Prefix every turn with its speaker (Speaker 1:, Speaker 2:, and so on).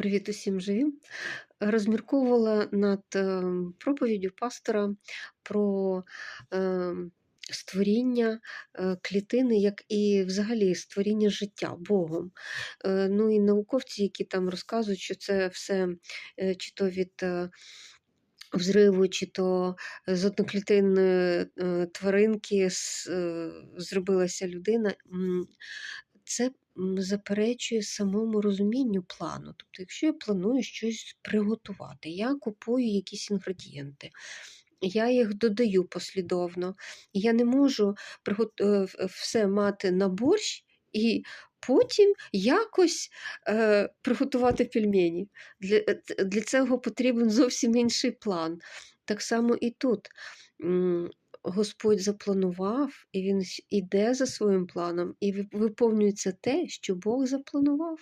Speaker 1: Привіт усім живим. Розмірковувала над е, проповіддю пастора про е, створіння е, клітини, як і взагалі створіння життя Богом. Е, Ну і науковці, які там розказують, що це все е, чи то від взриву, чи то з одноклітинної тваринки зробилася людина. Це заперечує самому розумінню плану. Тобто, якщо я планую щось приготувати, я купую якісь інгредієнти. Я їх додаю послідовно. Я не можу е, в- все мати на борщ і потім якось е, приготувати пельмені. Для, е, для цього потрібен зовсім інший план. Так само і тут. Господь запланував, і Він іде за своїм планом, і ви- виповнюється те, що Бог запланував.